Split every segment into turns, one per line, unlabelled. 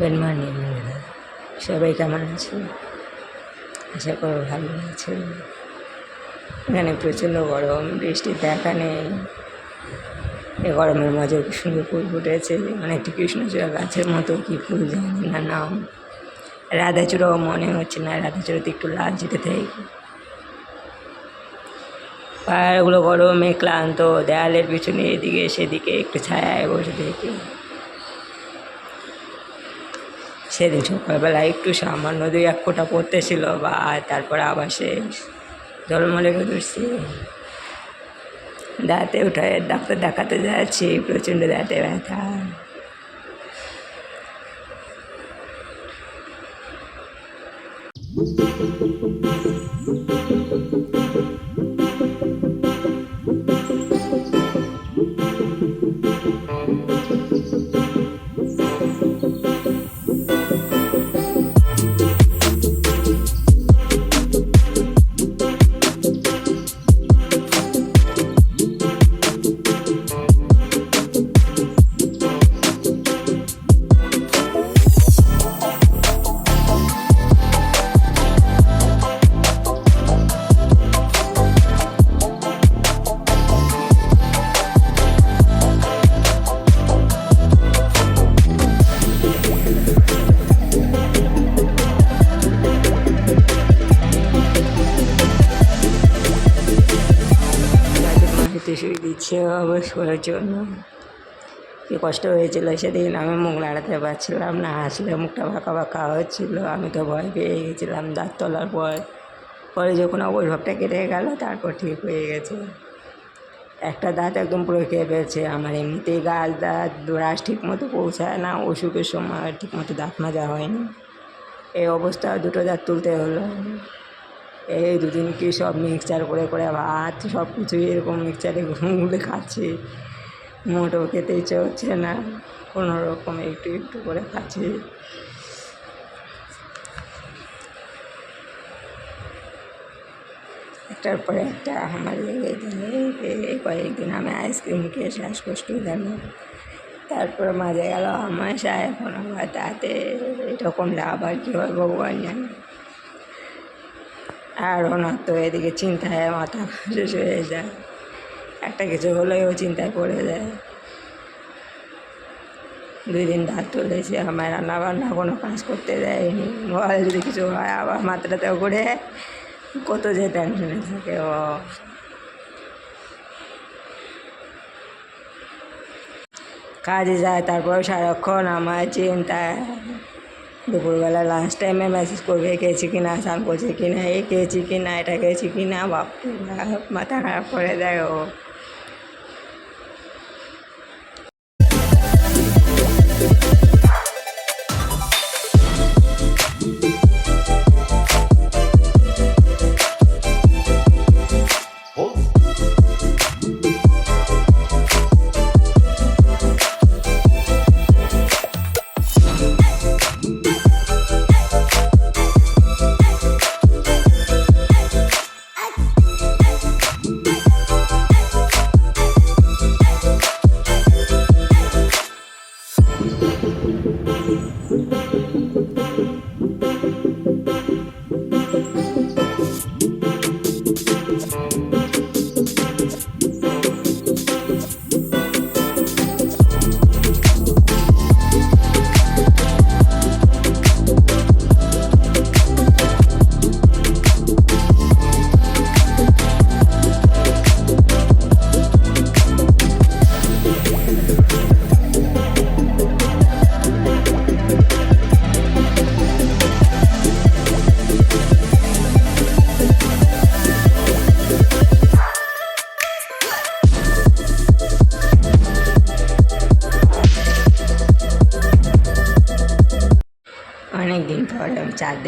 Good morning সবাই কেমন আছে। আশা করো ভালো আছে। এখানে প্রচণ্ড গরম বৃষ্টির দেখা নেই। এ গরমের মাঝে সুন্দর ফুল ফুটেছে। অনেকটি কৃষ্ণচূড়া গাছের মতো কি ফুল জানি না নাম। রাধাচূড়াও মনে হচ্ছে না, রাধাচূড়াতে একটু লাল যেতে থেকে। পাহাড়গুলো গরমে ক্লান্ত, দেয়ালের পিছনে এদিকে সেদিকে একটু ছায়ায় বসে থেকে। সেদিন সকালবেলা একটু সামান্য দুই এক ফোঁটা পড়তেছিল বা তারপর আবার শেষ জলমলে ধরছি দাঁতে উঠে ডাক্তার দেখাতে যাচ্ছি, প্রচণ্ড দাঁতে ব্যথা। তাদের শুয়ে দিচ্ছে অবশ করার জন্য কি কষ্ট হয়েছিল সেদিন আমি মুখ নাড়াতে পারছিলাম না, হাসলে মুখটা বাঁকা বাঁকা হচ্ছিল, আমি তো ভয় পেয়ে গেছিলাম দাঁত তোলার পর। পরে যখন অবশ ভাবটা কেটে গেল, তারপর ঠিক হয়ে গেছে। একটা দাঁত একদম পুরো কেঁপেছে, আমার এমনিতেই গাছ দাঁত, ব্রাশ ঠিক মতো পৌঁছায় না, অসুখের সময় ঠিক মতো দাঁত মাজা হয়নি। এই অবস্থা দুটো দাঁত তুলতে হলো। এই দুদিন কি সব মিক্সচার করে করে ভাত সব কিছুই এরকম মিক্সচারে গুলে খাচ্ছি। মোটো খেতে ইচ্ছে হচ্ছে না, কোনো রকম একটু একটু করে খাচ্ছি। একটার পরে একটা আমার লেগে গেলে কয়েকদিন আমি আইসক্রিম খেয়ে শ্বাসকষ্ট গেল তারপর মাঝে গেল আমাশা এখন আবার তাতে, এরকম লাভ আর কী হয়, ভগবান জানে। আর ওনার তো এদিকে চিন্তায় মাথা শেষ হয়ে যায়। একটা কিছু হলেও চিন্তায় পড়ে যায়। দুই দিন দাঁত তুলেছে আমার রান্না বান্না কোনো কাজ করতে দেয়নি। মোবাইল যদি কিছু হয়, আবার মাত্রাতেও করে কত যে টেনশনে থাকে, ও। কাজে যায়, তারপর সারাক্ষণ আমার চিন্তায় দুপুরবেলা লাঞ্চ টাইমে মেসেজ করবে খেয়েছি কি না স্নান করছে কি না এই খেয়েছি কি না এটা খেয়েছি কি না বাপ, মাথা খারাপ করে দেয় ও।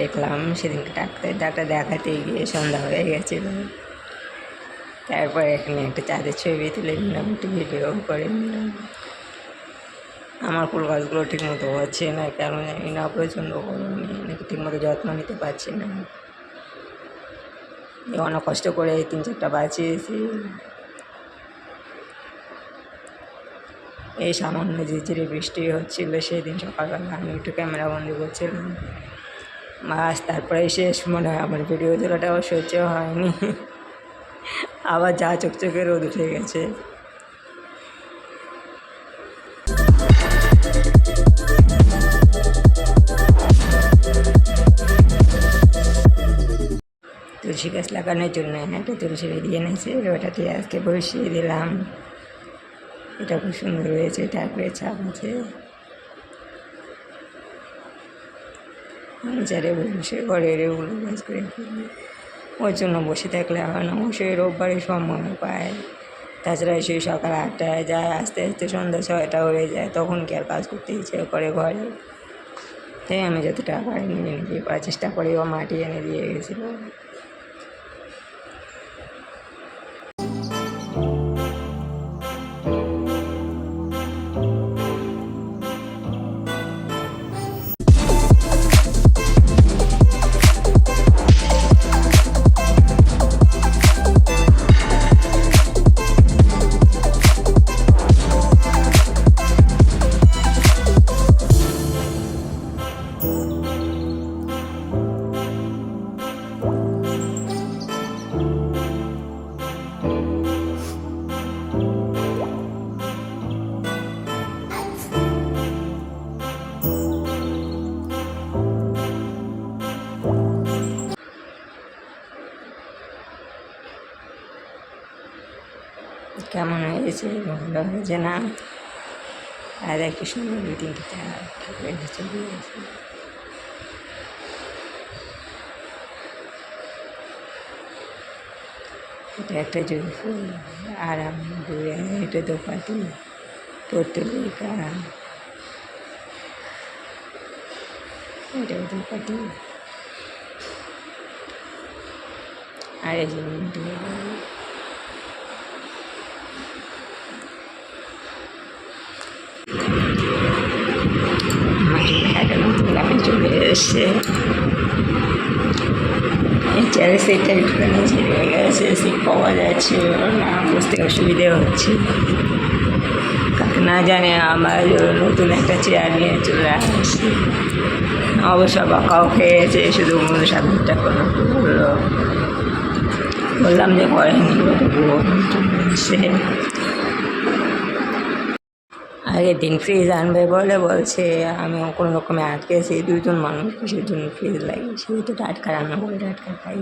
দেখলাম, সেদিনকে ডাক্তার ডাক্তার দেখাতে গিয়ে সন্ধ্যা হয়ে গেছিল। তারপর এখানে একটা চাঁদের ছবি তুলে নিলাম, একটু ভিডিও করে নিলাম। আমার ফুল গাছগুলো ঠিক মতো হচ্ছে না, কেন জানি না, প্রচণ্ড গরমে নাকি ঠিক মতো যত্ন নিতে পারছি না। অনেক কষ্ট করে তিন চারটা বাঁচিয়েছি। এই সামান্য ঝিরঝিরে বৃষ্টি হচ্ছিল, সেদিন সকালবেলা আমি একটু ক্যামেরা বন্দি করছিলাম। মাস, তারপরে শেষ মনে হয় আমার ভিডিও তোলাটাও সহ্য হয়নি। আবার যা চকচকে রোদ উঠে গেছে। তুলসী গাছ লাগানোর জন্য একটা তুলসী বেরিয়ে নিয়েছে ওটাতে আজকে বসিয়ে দিলাম। এটা খুব সুন্দর হয়েছে তারপরে ছাপ আছে। বসে ঘরে ঘরের ওগুলো কাজ করে ফেলবে ওর জন্য বসে থাকলে হয় না, ও সে রোববারে সময় পায়। তাছাড়া সেই সকাল আটটায় যায়, আস্তে আস্তে সন্ধ্যা ছয়টা হয়ে যায়, তখন কি আর কাজ করতে ইচ্ছে করে ঘরে? তাই আমি যতটা পারি নিজে নিজে করার চেষ্টা করি ও মাটি এনে দিয়ে গেছিল। কেমন হয়েছে? ভালো হয়েছে না? আর একটু সুন্দর দুই তিনটে ঠাকুরের কাছে দিয়ে এটা একটা জুই ফুল, আর আমি দুই এটা দোপাটি তোরতুলিকা এটা দোপাটি আর এই যে একটা নতুন গাড়ি চলে এসছে চেয়ারের সিটটা একটুখানি গেছে সিট পাওয়া যাচ্ছে, না বুঝতে অসুবিধে হচ্ছে। না জানে আমার নতুন একটা চেয়ার নিয়ে চলে আসছি। অবশ্য বাঁকাও খেয়েছে শুধু সাধনটা কোনো বলল। বললাম যে করেন সে আগের দিন ফ্রিজ আনবে বলে বলছে, আমি কোনো রকমে আটকেছি দুজন মানুষ কিসের জন্য ফ্রিজ লাগিয়েছি তো টাটকা রান্না করে টাটকা খাই।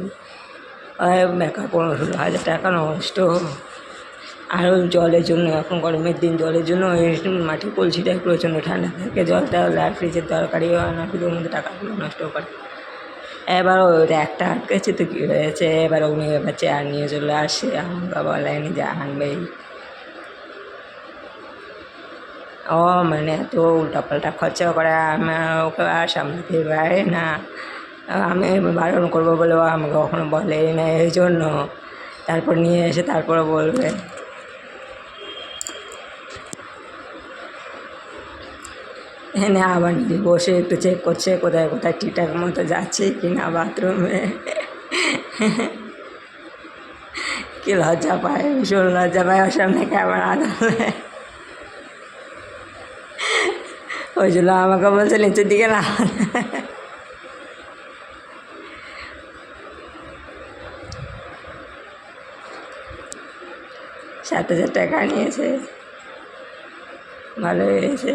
বেকার পনেরো হাজার টাকা নষ্ট। আরও জলের জন্য, এখন গরমের দিন, জলের জন্য মাটি কলসিটা প্রচণ্ড ঠান্ডা থাকে। জল তাহলে আর ফ্রিজের দরকারই হয় না শুধু মধ্যে টাকাগুলো নষ্ট করে। এবার ওটা একটা আটকেছে, তো কী হয়েছে? এবার উনি এবার চেয়ার নিয়ে চলে আসে। আমার বাবা লাইনে যা আনবেই। ও মানে এত উল্টাপাল্টা খরচা করে আমার ওকে আর সামলাতে পারে না। আমি বারণ করব বলে ও আমাকে কখনো বলে না, এই জন্য। তারপর নিয়ে এসে তারপরে বলবে। এনে আবার বসে একটু চেক করছে, কোথায় কোথায় ঠিকঠাক মতো যাচ্ছে কি না বাথরুমে কি লজ্জা পায়, ভীষণ লজ্জা পায়, ওর সামনে ক্যামেরা ধরলে ওই জন্য আমাকে বলছে নিচের দিকে না সাত হাজার টাকা নিয়েছে। ভালো হয়েছে।